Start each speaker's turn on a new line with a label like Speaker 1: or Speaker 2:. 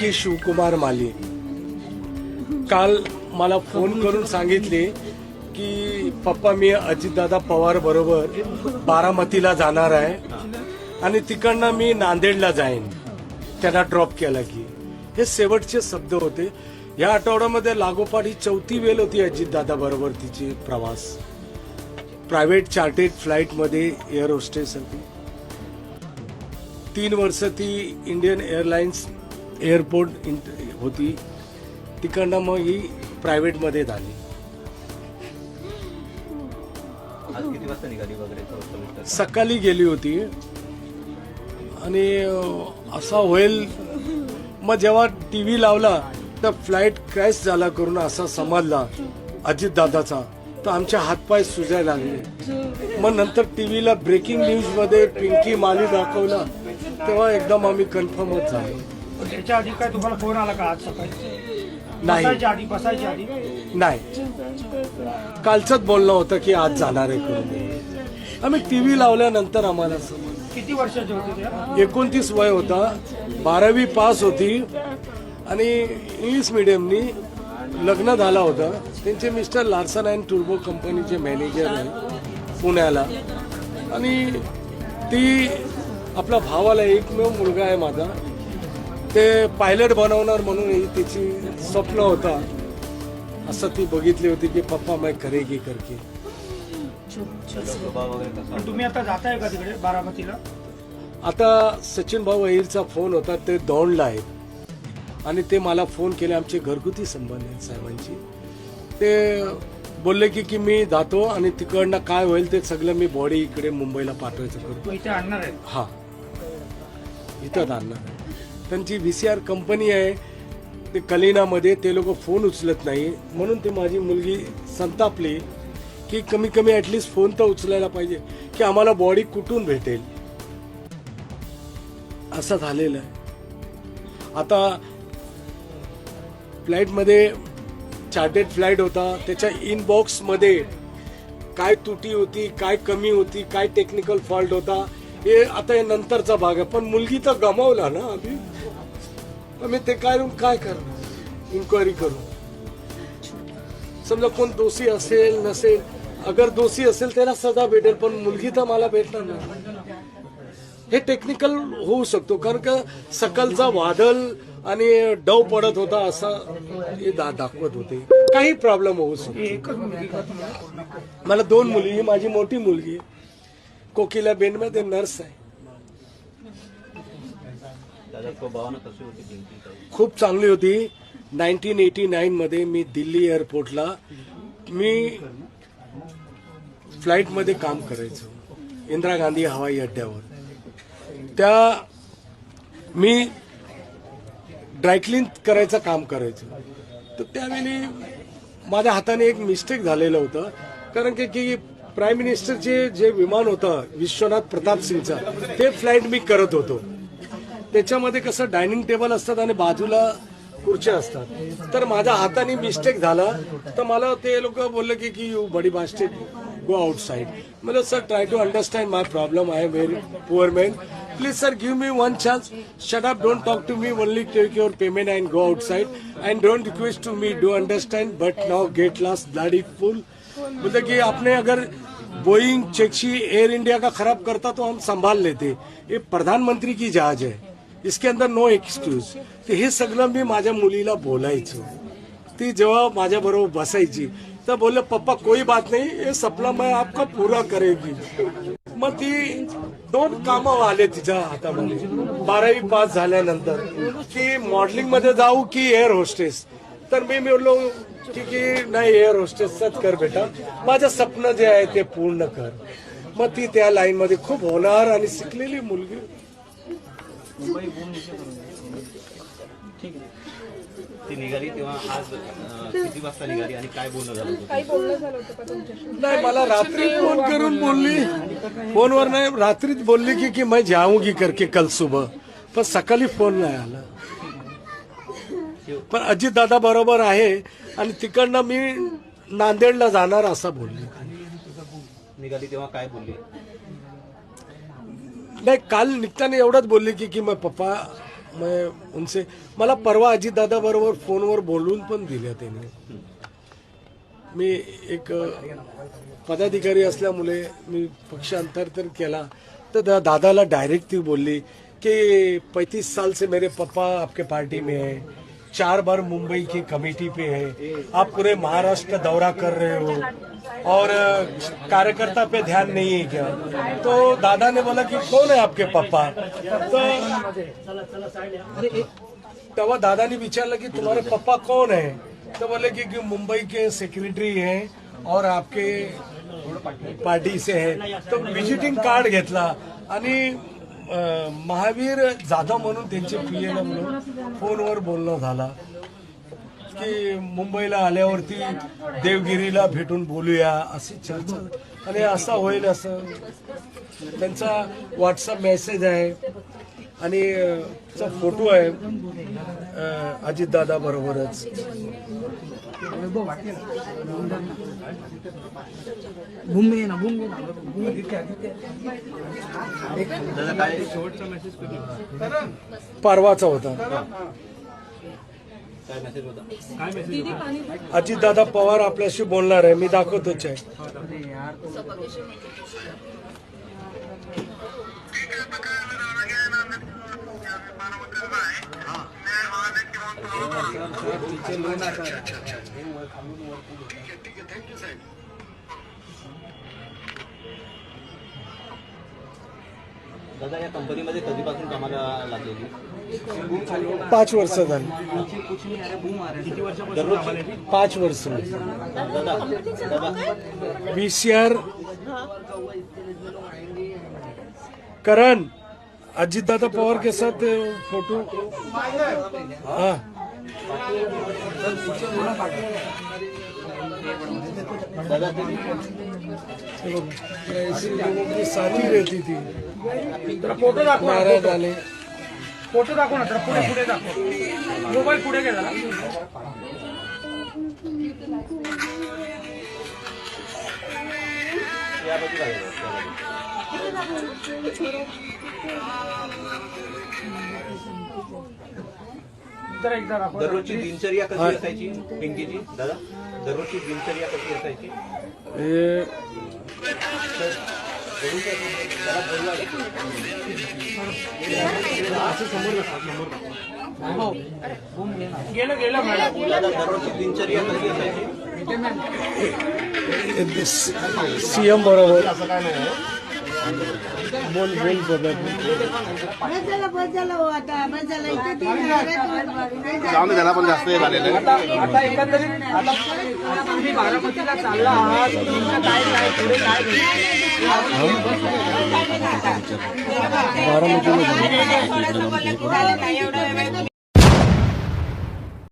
Speaker 1: के शिवकुमार माली. काल मला फोन करून सांगितले की पप्पा मी अजितदादा पवार बरोबर बारामतीला जाणार आहे आणि तिकडनं मी नांदेडला जाईन. त्यांना ड्रॉप केला की. हे शेवटचे शब्द होते. या आठवड्यामध्ये लागोपाठ ही चौथी वेळ होती अजितदादा बरोबर तिची प्रवास. प्रायव्हेट चार्टेड फ्लाईटमध्ये एअर होस्टेस होती. तीन वर्ष ती इंडियन एअरलाइन्स एअरपोर्ट होती. तिकडनं मग ही प्रायव्हेटमध्ये झाली. सकाळी गेली होती. आणि असा होईल. मग जेव्हा टी व्ही लावला तर फ्लाईट क्रॅश झाला करून असा समजला अजितदादाचा. तर आमचे हातपाय सुजायला लागले. मग नंतर टीव्हीला ब्रेकिंग न्यूजमध्ये पिंकी माली दाखवला. तेव्हा एकदम आम्ही कन्फर्मच झालो.
Speaker 2: त्याच्या आधी काय तुम्हाला फोन आला का आज सकाळी?
Speaker 1: नाही.
Speaker 2: बसायच्या आधी बसायच्या आधी?
Speaker 1: नाही. कालचंच बोलणं होतं की आज जाणार आहे करून आम्ही टीव्ही लावल्यानंतर आम्हाला समजलं
Speaker 2: किती वर्षाचे होते
Speaker 1: एकोणतीस वय होता. बारावी पास होती. आणि इंग्लिश मिडियमनी लग्न झाला होता. त्यांचे मिस्टर लार्सन अँड टुर्बो कंपनीचे मॅनेजर आहे पुण्याला. आणि ती आपल्या भावाला एकमेव मुलगा आहे माझा. ते पायलट बनवणार म्हणून ही तिची स्वप्न होता. असं ती बघितली होती की पप्पा मैं करेगी करके.
Speaker 3: त्याचा स्वभाव वगैरे कसा
Speaker 2: पण
Speaker 3: होता?
Speaker 2: तुम्ही आता जाताय का तिकडे बारामतीला?
Speaker 1: आता सचिन भाऊ अहिरचा फोन होता ते दौंडला आहेत. आणि ते मला फोन केले आमचे घरगुती संबंध आहेत साहेबांची. ते बोलले की की मी जातो आणि तिकडनं काय होईल ते सगळं मी बॉडी इकडे मुंबईला पाठवायचं करतो.
Speaker 2: तो इथे आणणार आहे
Speaker 1: हा. इथं आणणार आहे. त्यांची व्ही सी आर कंपनी आहे. ते कलिनामध्ये ते लोक फोन उचलत नाही. म्हणून ते माझी मुलगी संतापली की कमी कमी ॲटलिस्ट फोन तर उचलायला पाहिजे की आम्हाला बॉडी कुठून भेटेल? असं झालेलं आहे. आता फ्लाईटमध्ये चार्टेड फ्लाईट होता. त्याच्या इनबॉक्समध्ये काय तुटी होती काय कमी होती काय टेक्निकल फॉल्ट होता हे आता हे नंतरचा भाग आहे. पण मुलगी तर गमावला ना आम्ही आम्ही ते काय काय करणार? इन्क्वायरी करू. समजा कोण दोषी असेल नसेल अगर दोषी असेल त्याला सजा भेटेल पण मुलगी तर मला भेटणार नाही. हे टेक्निकल होऊ शकतो कारण का सकलचा वादळ आणि डव पडत होता असं हे दा दाखवत होते. काही प्रॉब्लेम होऊ शकतो. मला दोन मुली माझी मोठी मुलगी आहे. कोकिला बेनमध्ये नर्स आहे. खूप चांगली होती. नाईन्टीन एटी मध्ये मी दिल्ली एअरपोर्टला मी फ्लाईटमध्ये काम करायचो. इंदिरा गांधी हवाई अड्ड्यावर. त्या मी ड्रायक्लीन करायचं काम करायचो. तर त्यावेळी माझ्या हाताने एक मिस्टेक झालेलं होतं. कारण की की प्राईम मिनिस्टरचे जे विमान होतं विश्वनाथ प्रताप सिंगचं ते फ्लाईट मी करत होतो. त्याच्यामध्ये कसं डायनिंग टेबल असतात आणि बाजूला खुर्च्या असतात. तर माझ्या हाताने मिस्टेक झाला. तर मला ते लोक बोलले की की you buddy bastard go outside म्हणजे sir try to understand my problem I am very poor man please sir give me one chance shut up don't talk to me only take your payment and go outside and don't request to me do understand but now get last दाडी फुल बोलते की आपने अगर Boeing चेक्सी air India का खराब करता तो हम संभाल लेते. ये प्रधानमंत्री की जहाज है. इसके अंदर नो एक्सक्यूज तर हे सगळं मी माझ्या मुलीला बोलायचो. ती जेव्हा माझ्याबरोबर बसायची तर बोलले पप्पा कोई बात नाही हे सपना मैं आपका पूरा करेगी. मग ती दोन कामं आले तिच्या हातामध्ये. बारावी पास झाल्यानंतर की मॉडेलिंगमध्ये जाऊ की एअर होस्टेस तर मी मी बोललो की की नाही एअर होस्टेसच कर बेटा. माझं स्वप्न जे आहे ते पूर्ण कर. मग ती त्या लाईनमध्ये खूप होणार आणि शिकलेली मुलगी
Speaker 3: ती निघाली तेव्हा आज अं, किती वाजता निघाली आणि काय बोलणं झालं होतं?
Speaker 4: काही बोलणं झालं होतं का तुमच्याशी?
Speaker 1: नाही मला रात्री फोन करून बोलली. फोनवर नाही रात्रीच बोलली की की मैं जाऊंगी करके कल सुबह. पण सकाळी फोन नाही आला. पण अजित दादा बरोबर आहे आणि तिकडनं मी नांदेडला जाणार असं बोलली.
Speaker 3: निघाली तेव्हा काय बोलली?
Speaker 1: नाही काल निघताना एवढंच बोलली की की मग पप्पा मग उनसे मला परवा अजितदादा बरोबर फोनवर बोलून पण दिल्या त्याने. मी एक पदाधिकारी असल्यामुळे मी पक्ष अंतर्तर केला. तर दादाला डायरेक्ट ती बोलली की पैतीस साल से मेरे पप्पा आपके पार्टी में है. चार बार मुंबई की कमेटी पे है। आप पूरे महाराष्ट्र दौरा कर रहे हो। और कार्यकर्ता पे ध्यान नहीं है क्या? तो दादा ने बोला कि कौन है आपके पापा? तो तेव्हा दादाने विचारलं की तुम्हारे पप्पा कौन है? तो बोले कि, कि मुंबई के सेक्रेटरी हैं और आपके पार्टी से है। तो विजिटिंग कार्ड घेतला। आणि महावीर जाधव म्हणून त्यांचे पी एल म्हणून फोनवर बोलणं झाला. की मुंबईला आल्यावरती देवगिरीला भेटून बोलूया अशी चर्चा. आणि असं होईल असं. त्यांचा व्हॉट्सअप मेसेज आहे. आणि चा फोटो आहे अजितदादा बरोबरच.
Speaker 2: भूमी ना भूमी ना. भूमी तिथे तिथे
Speaker 3: दादा काय शेवटचा मेसेज कधी
Speaker 1: परवाचा होता
Speaker 3: काय मेसेज होता
Speaker 1: अजितदादा पवार आपल्याशी बोलणार आहे मी दाखवतोच आहे
Speaker 3: दादा या कंपनीमध्ये कधीपासून कामाला लागलेली?
Speaker 1: पाच वर्ष झाली.
Speaker 3: किती वर्षापासून
Speaker 1: पाच वर्ष.
Speaker 3: Dada Dada.
Speaker 1: V C R Karan Ajitdada Pawar के साथ फोटो. हाँ.
Speaker 3: दादा ते
Speaker 1: चलो, ऐसे रहती थी
Speaker 2: फ़ोटो दाखव ना,
Speaker 1: नाराज़
Speaker 2: फ़ोटो. दाखव ना जरा पुढे पुढे दाखव मोबाईल पुढे घे जरा? जरा एकदा दाखव.
Speaker 3: दररोजची दिनचर्या कशी असायची पिंकीची दादा दररोजची दिनचर्या कशी असायची?
Speaker 1: हे
Speaker 2: गेलं गेलं मॅडम.
Speaker 3: दादा दररोजची दिनचर्या कशी असायची?
Speaker 1: सीएम बरोबर. बोल बोल
Speaker 5: बस झालं बस झालं हो आता बस झालं इथे तीन घर आहेत.
Speaker 6: जाऊन त्याला पण जास्त हे झालेलं आहे.
Speaker 2: आता एकंदरीत आता तुम्ही बारामतीला चालला आहात तुमचं काय काय पुढे काय
Speaker 1: बारामतीमध्ये
Speaker 5: थोडंसं